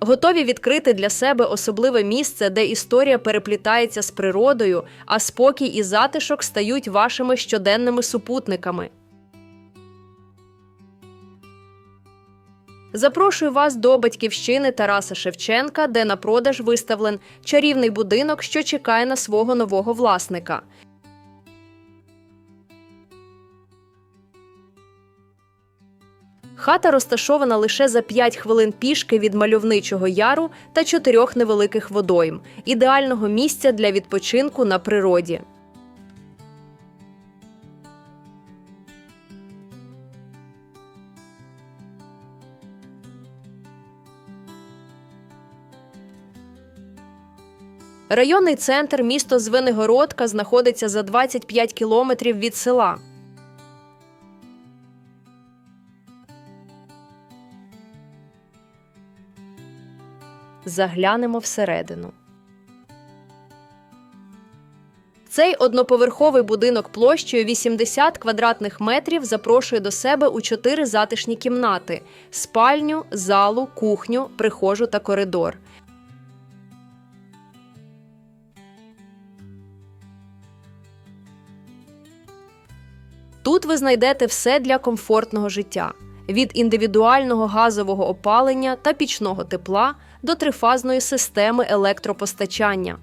Готові відкрити для себе особливе місце, де історія переплітається з природою, а спокій і затишок стають вашими щоденними супутниками. Запрошую вас до батьківщини Тараса Шевченка, де на продаж виставлен чарівний будинок, що чекає на свого нового власника. Хата розташована лише за 5 хвилин пішки від мальовничого яру та чотирьох невеликих водойм, ідеального місця для відпочинку на природі. Районний центр місто Звенигородка знаходиться за 25 кілометрів від села. Заглянемо всередину. Цей одноповерховий будинок площею 80 квадратних метрів запрошує до себе у чотири затишні кімнати: спальню, залу, кухню, прихожу та коридор. Тут ви знайдете все для комфортного життя: від індивідуального газового опалення та пічного тепла до трифазної системи електропостачання.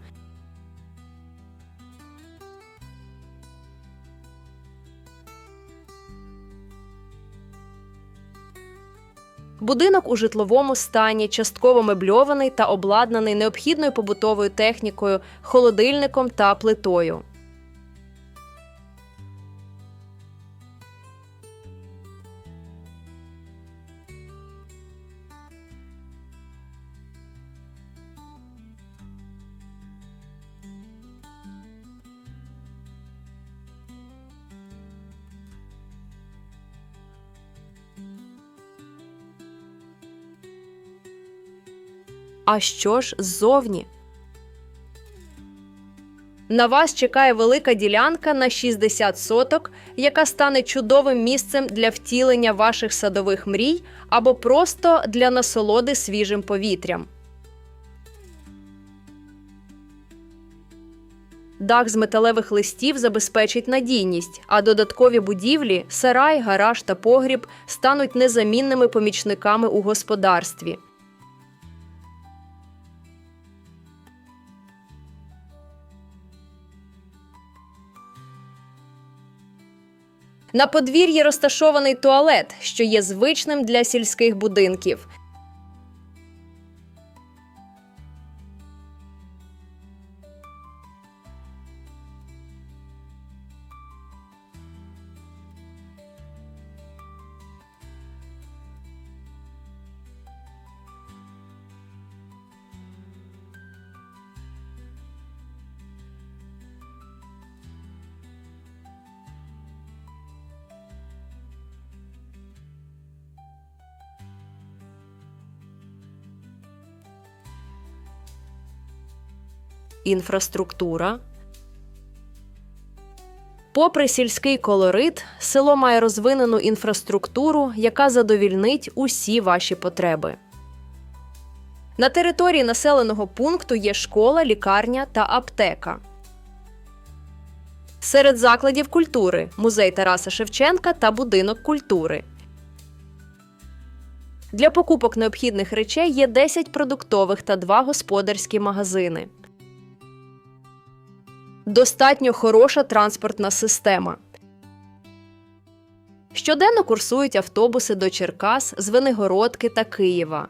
Будинок у житловому стані, частково мебльований та обладнаний необхідною побутовою технікою, холодильником та плитою. А що ж ззовні? На вас чекає велика ділянка на 60 соток, яка стане чудовим місцем для втілення ваших садових мрій або просто для насолоди свіжим повітрям. Дах з металевих листів забезпечить надійність, а додаткові будівлі, сарай, гараж та погріб стануть незамінними помічниками у господарстві. На подвір'ї розташований туалет, що є звичним для сільських будинків. Інфраструктура. Попри сільський колорит, село має розвинену інфраструктуру, яка задовільнить усі ваші потреби. На території населеного пункту є школа, лікарня та аптека. Серед закладів культури музей Тараса Шевченка та будинок культури. Для покупок необхідних речей є 10 продуктових та 2 господарські магазини. Достатньо хороша транспортна система. Щоденно курсують автобуси до Черкас, Звенигородки та Києва.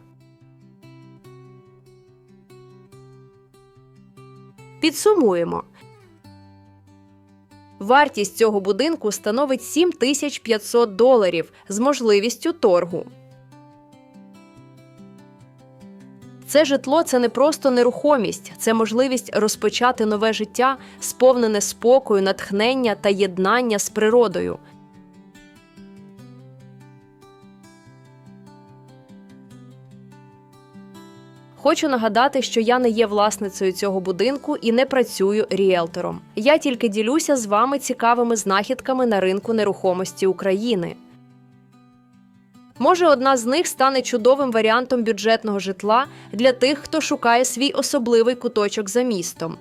Підсумуємо. Вартість цього будинку становить 7500 доларів з можливістю торгу. Це житло це не просто нерухомість, це можливість розпочати нове життя, сповнене спокою, натхнення та єднання з природою. Хочу нагадати, що я не є власницею цього будинку і не працюю ріелтором. Я тільки ділюся з вами цікавими знахідками на ринку нерухомості України. Може, одна з них стане чудовим варіантом бюджетного житла для тих, хто шукає свій особливий куточок за містом.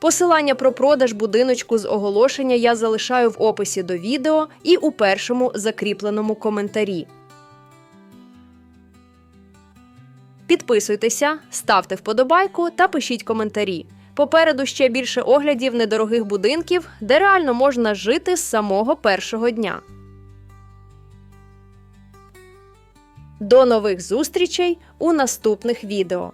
Посилання про продаж будиночку з оголошення я залишаю в описі до відео і у першому закріпленому коментарі. Підписуйтеся, ставте вподобайку та пишіть коментарі. Попереду ще більше оглядів недорогих будинків, де реально можна жити з самого першого дня. До нових зустрічей у наступних відео.